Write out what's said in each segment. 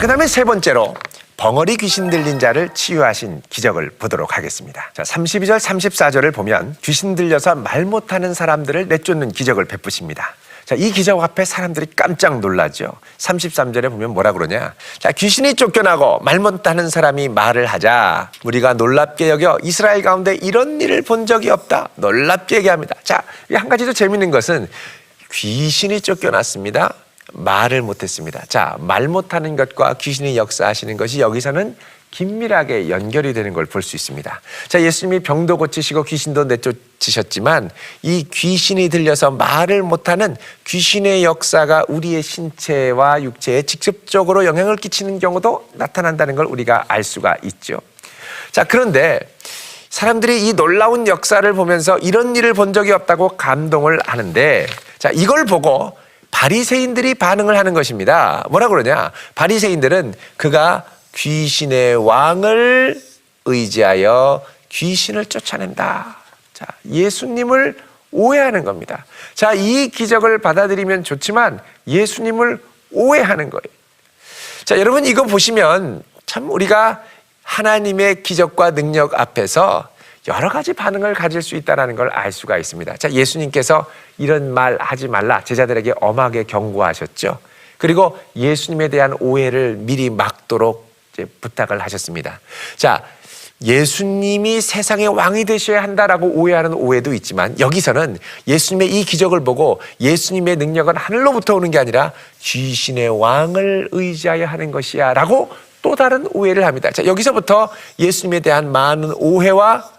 그 다음에 세 번째로 벙어리 귀신 들린 자를 치유하신 기적을 보도록 하겠습니다. 자, 32절, 34절을 보면 귀신 들려서 말 못하는 사람들을 내쫓는 기적을 베푸십니다. 자, 이 기적 앞에 사람들이 깜짝 놀라죠. 33절에 보면 뭐라 그러냐. 자, 귀신이 쫓겨나고 말 못하는 사람이 말을 하자. 우리가 놀랍게 여겨 이스라엘 가운데 이런 일을 본 적이 없다. 놀랍게 얘기합니다. 자, 이한 가지 더 재밌는 것은 귀신이 쫓겨났습니다. 말을 못했습니다. 자, 말 못하는 것과 귀신이 역사하시는 것이 여기서는 긴밀하게 연결이 되는 걸 볼 수 있습니다. 자, 예수님이 병도 고치시고 귀신도 내쫓으셨지만 이 귀신이 들려서 말을 못하는 귀신의 역사가 우리의 신체와 육체에 직접적으로 영향을 끼치는 경우도 나타난다는 걸 우리가 알 수가 있죠. 자, 그런데 사람들이 이 놀라운 역사를 보면서 이런 일을 본 적이 없다고 감동을 하는데 자, 이걸 보고 바리새인들이 반응을 하는 것입니다. 뭐라 그러냐? 바리새인들은 그가 귀신의 왕을 의지하여 귀신을 쫓아낸다. 자, 예수님을 오해하는 겁니다. 자, 이 기적을 받아들이면 좋지만 예수님을 오해하는 거예요. 자, 여러분 이거 보시면 참 우리가 하나님의 기적과 능력 앞에서 여러 가지 반응을 가질 수 있다는 걸 알 수가 있습니다. 자, 예수님께서 이런 말 하지 말라 제자들에게 엄하게 경고하셨죠. 그리고 예수님에 대한 오해를 미리 막도록 부탁을 하셨습니다. 자, 예수님이 세상의 왕이 되셔야 한다라고 오해하는 오해도 있지만 여기서는 예수님의 이 기적을 보고 예수님의 능력은 하늘로부터 오는 게 아니라 귀신의 왕을 의지하여 하는 것이야 라고 또 다른 오해를 합니다. 자, 여기서부터 예수님에 대한 많은 오해와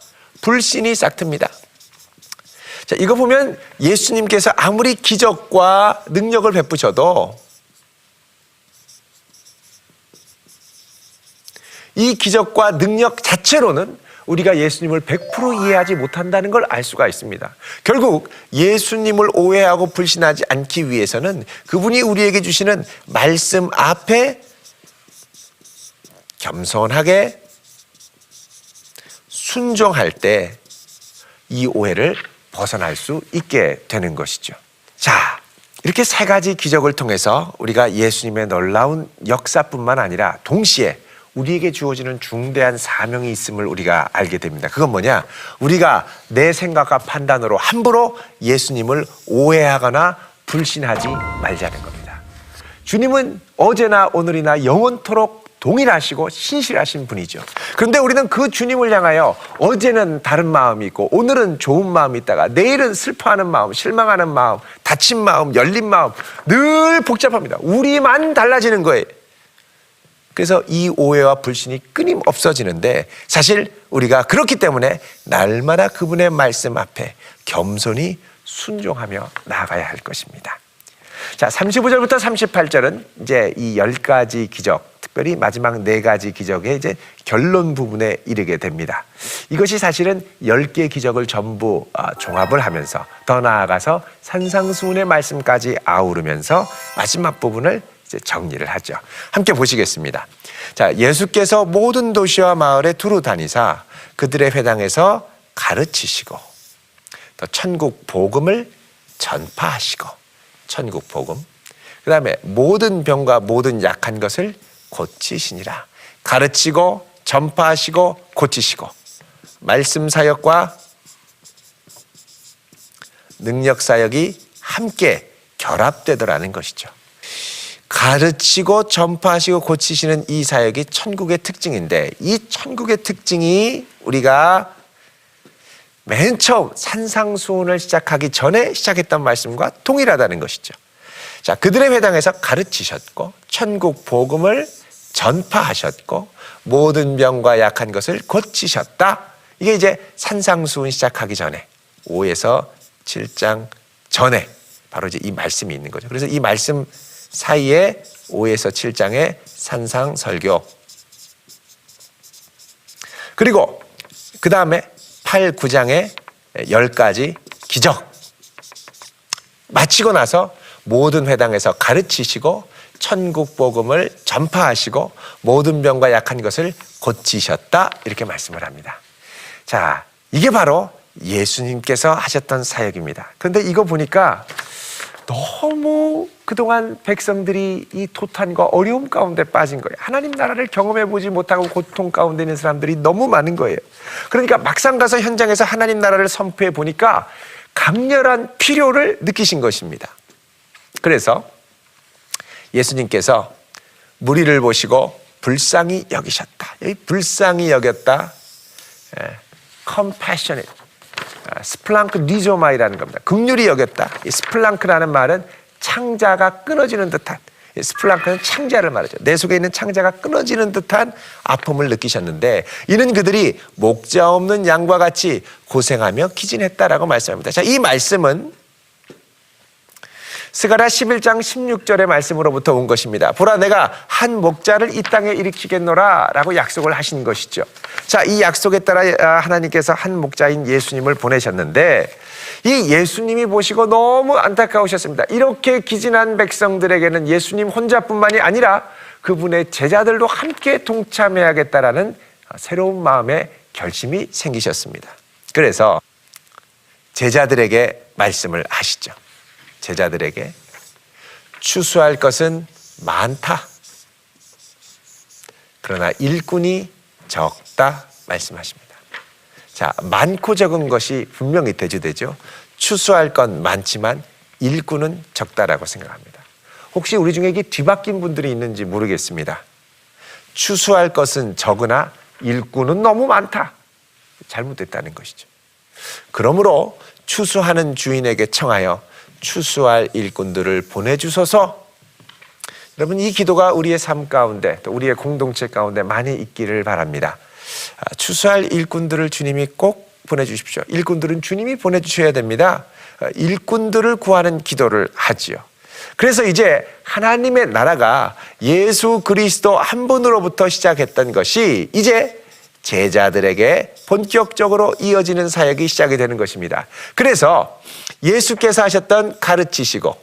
불신이 싹틉니다. 자, 이거 보면 예수님께서 아무리 기적과 능력을 베푸셔도 이 기적과 능력 자체로는 우리가 예수님을 100% 이해하지 못한다는 걸 알 수가 있습니다. 결국 예수님을 오해하고 불신하지 않기 위해서는 그분이 우리에게 주시는 말씀 앞에 겸손하게 순종할 때 이 오해를 벗어날 수 있게 되는 것이죠. 자, 이렇게 세 가지 기적을 통해서 우리가 예수님의 놀라운 역사뿐만 아니라 동시에 우리에게 주어지는 중대한 사명이 있음을 우리가 알게 됩니다. 그건 뭐냐? 우리가 내 생각과 판단으로 함부로 예수님을 오해하거나 불신하지 말자는 겁니다. 주님은 어제나 오늘이나 영원토록 동일하시고 신실하신 분이죠. 그런데 우리는 그 주님을 향하여 어제는 다른 마음이 있고 오늘은 좋은 마음이 있다가 내일은 슬퍼하는 마음, 실망하는 마음, 다친 마음, 열린 마음 늘 복잡합니다. 우리만 달라지는 거예요. 그래서 이 오해와 불신이 끊임 없어지는데 사실 우리가 그렇기 때문에 날마다 그분의 말씀 앞에 겸손히 순종하며 나아가야 할 것입니다. 자, 35절부터 38절은 이제 이열 가지 기적, 특별히 마지막 네 가지 기적의 이제 결론 부분에 이르게 됩니다. 이것이 사실은 열 개 기적을 전부 아, 종합을 하면서 더 나아가서 산상수훈의 말씀까지 아우르면서 마지막 부분을 정리를 하죠. 함께 보시겠습니다. 자, 예수께서 모든 도시와 마을에 두루 다니사 그들의 회당에서 가르치시고 또 천국 복음을 전파하시고 천국 복음. 그 다음에 모든 병과 모든 약한 것을 고치시니라. 가르치고 전파하시고 고치시고 말씀 사역과 능력 사역이 함께 결합되더라는 것이죠. 가르치고 전파하시고 고치시는 이 사역이 천국의 특징인데 이 천국의 특징이 우리가 맨 처음 산상수훈을 시작하기 전에 시작했던 말씀과 동일하다는 것이죠. 자, 그들의 회당에서 가르치셨고 천국 복음을 전파하셨고 모든 병과 약한 것을 고치셨다. 이게 이제 산상수훈 시작하기 전에 5에서 7장 전에 바로 이제 이 말씀이 있는 거죠. 그래서 이 말씀 사이에 5에서 7장의 산상 설교 그리고 그 다음에 8, 9장의 10가지 기적. 마치고 나서 모든 회당에서 가르치시고 천국 복음을 전파하시고 모든 병과 약한 것을 고치셨다. 이렇게 말씀을 합니다. 자, 이게 바로 예수님께서 하셨던 사역입니다. 그런데 이거 보니까 너무 그동안 백성들이 이 도탄과 어려움 가운데 빠진 거예요. 하나님 나라를 경험해 보지 못하고 고통 가운데 있는 사람들이 너무 많은 거예요. 그러니까 막상 가서 현장에서 하나님 나라를 선포해 보니까 강렬한 필요를 느끼신 것입니다. 그래서 예수님께서 무리를 보시고 불쌍히 여기셨다. 여기 불쌍히 여겼다. 예, compassionate. 아, 스플랑크 리조마이라는 겁니다. 극률이 여겼다. 이 스플랑크라는 말은 창자가 끊어지는 듯한 이 스플랑크는 창자를 말하죠. 내 속에 있는 창자가 끊어지는 듯한 아픔을 느끼셨는데 이는 그들이 목자 없는 양과 같이 고생하며 기진했다라고 말씀합니다. 자, 이 말씀은 스가라 11장 16절의 말씀으로부터 온 것입니다. 보라 내가 한 목자를 이 땅에 일으키겠노라 라고 약속을 하신 것이죠. 자, 이 약속에 따라 아, 하나님께서 한 목자인 예수님을 보내셨는데 이 예수님이 보시고 너무 안타까우셨습니다. 이렇게 기진한 백성들에게는 예수님 혼자뿐만이 아니라 그분의 제자들도 함께 동참해야겠다라는 새로운 마음의 결심이 생기셨습니다. 그래서 제자들에게 말씀을 하시죠. 제자들에게 추수할 것은 많다. 그러나 일꾼이 적다 말씀하십니다. 자, 많고 적은 것이 분명히 대조되죠. 추수할 건 많지만 일꾼은 적다라고 생각합니다. 혹시 우리 중에 뒤바뀐 분들이 있는지 모르겠습니다. 추수할 것은 적으나 일꾼은 너무 많다. 잘못됐다는 것이죠. 그러므로 추수하는 주인에게 청하여 추수할 일꾼들을 보내주소서. 여러분 이 기도가 우리의 삶 가운데 또 우리의 공동체 가운데 많이 있기를 바랍니다. 아, 추수할 일꾼들을 주님이 꼭 보내주십시오. 일꾼들은 주님이 보내주셔야 됩니다. 아, 일꾼들을 구하는 기도를 하지요. 그래서 이제 하나님의 나라가 예수 그리스도 한 분으로부터 시작했던 것이 이제 제자들에게 본격적으로 이어지는 사역이 시작이 되는 것입니다. 그래서 예수께서 하셨던 가르치시고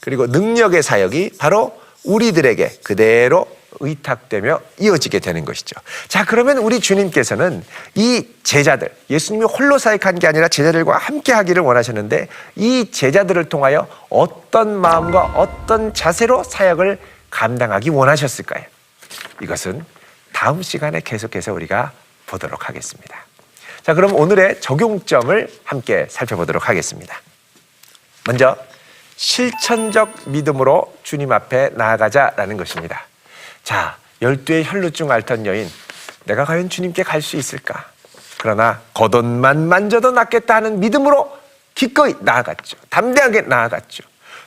그리고 능력의 사역이 바로 우리들에게 그대로 의탁되며 이어지게 되는 것이죠. 자, 그러면 우리 주님께서는 이 제자들, 예수님이 홀로 사역한 게 아니라 제자들과 함께 하기를 원하셨는데 이 제자들을 통하여 어떤 마음과 어떤 자세로 사역을 감당하기 원하셨을까요? 이것은 다음 시간에 계속해서 우리가 보도록 하겠습니다. 자, 그럼 오늘의 적용점을 함께 살펴보도록 하겠습니다. 먼저 실천적 믿음으로 주님 앞에 나아가자라는 것입니다. 자, 열두의 혈루증 앓던 여인, 내가 과연 주님께 갈 수 있을까? 그러나 겉옷만 만져도 낫겠다 하는 믿음으로 기꺼이 나아갔죠. 담대하게 나아갔죠.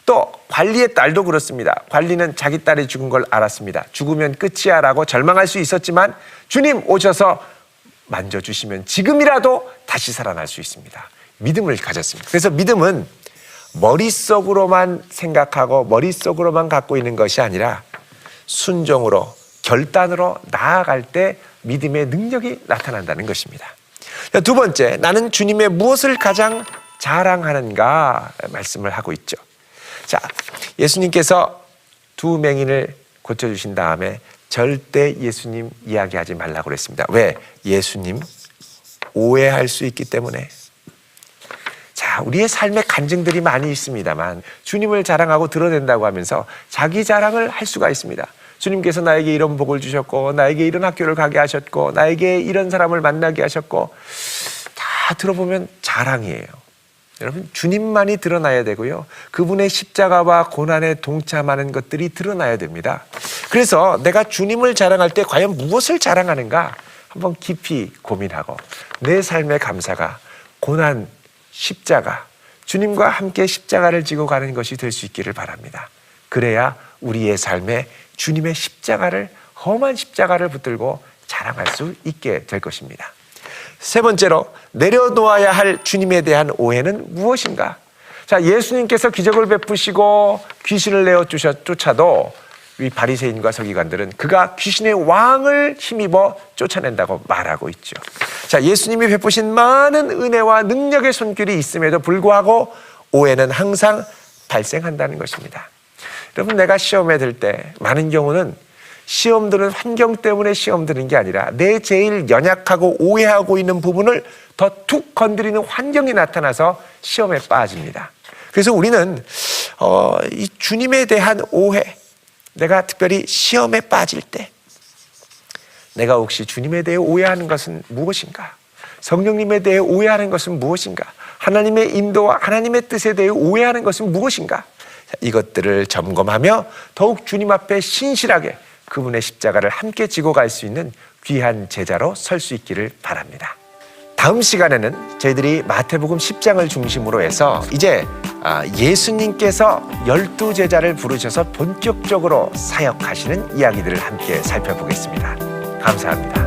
또 관리의 딸도 그렇습니다. 관리는 자기 딸이 죽은 걸 알았습니다. 죽으면 끝이야 라고 절망할 수 있었지만 주님 오셔서 만져주시면 지금이라도 다시 살아날 수 있습니다. 믿음을 가졌습니다. 그래서 믿음은 머릿속으로만 생각하고 머릿속으로만 갖고 있는 것이 아니라 순종으로 결단으로 나아갈 때 믿음의 능력이 나타난다는 것입니다. 두 번째, 나는 주님의 무엇을 가장 자랑하는가 말씀을 하고 있죠. 자, 예수님께서 두 맹인을 고쳐주신 다음에 절대 예수님 이야기하지 말라고 그랬습니다. 왜? 예수님 오해할 수 있기 때문에. 자, 우리의 삶에 간증들이 많이 있습니다만 주님을 자랑하고 드러낸다고 하면서 자기 자랑을 할 수가 있습니다. 주님께서 나에게 이런 복을 주셨고 나에게 이런 학교를 가게 하셨고 나에게 이런 사람을 만나게 하셨고 다 들어보면 자랑이에요. 여러분 주님만이 드러나야 되고요. 그분의 십자가와 고난에 동참하는 것들이 드러나야 됩니다. 그래서 내가 주님을 자랑할 때 과연 무엇을 자랑하는가 한번 깊이 고민하고 내 삶의 감사가 고난 십자가 주님과 함께 십자가를 지고 가는 것이 될 수 있기를 바랍니다. 그래야 우리의 삶에 주님의 십자가를 험한 십자가를 붙들고 자랑할 수 있게 될 것입니다. 세 번째로 내려놓아야 할 주님에 대한 오해는 무엇인가? 자, 예수님께서 기적을 베푸시고 귀신을 내어 쫓아도 이 바리새인과 서기관들은 그가 귀신의 왕을 힘입어 쫓아낸다고 말하고 있죠. 자, 예수님이 베푸신 많은 은혜와 능력의 손길이 있음에도 불구하고 오해는 항상 발생한다는 것입니다. 여러분, 내가 시험에 들 때 많은 경우는 시험 드는 환경 때문에 시험 드는 게 아니라 내 제일 연약하고 오해하고 있는 부분을 더 툭 건드리는 환경이 나타나서 시험에 빠집니다. 그래서 우리는 어, 이 주님에 대한 오해, 내가 특별히 시험에 빠질 때 내가 혹시 주님에 대해 오해하는 것은 무엇인가? 성령님에 대해 오해하는 것은 무엇인가? 하나님의 인도와 하나님의 뜻에 대해 오해하는 것은 무엇인가? 자, 이것들을 점검하며 더욱 주님 앞에 신실하게 그분의 십자가를 함께 지고 갈 수 있는 귀한 제자로 설 수 있기를 바랍니다. 다음 시간에는 저희들이 마태복음 10장을 중심으로 해서 이제 아, 예수님께서 열두 제자를 부르셔서 본격적으로 사역하시는 이야기들을 함께 살펴보겠습니다. 감사합니다.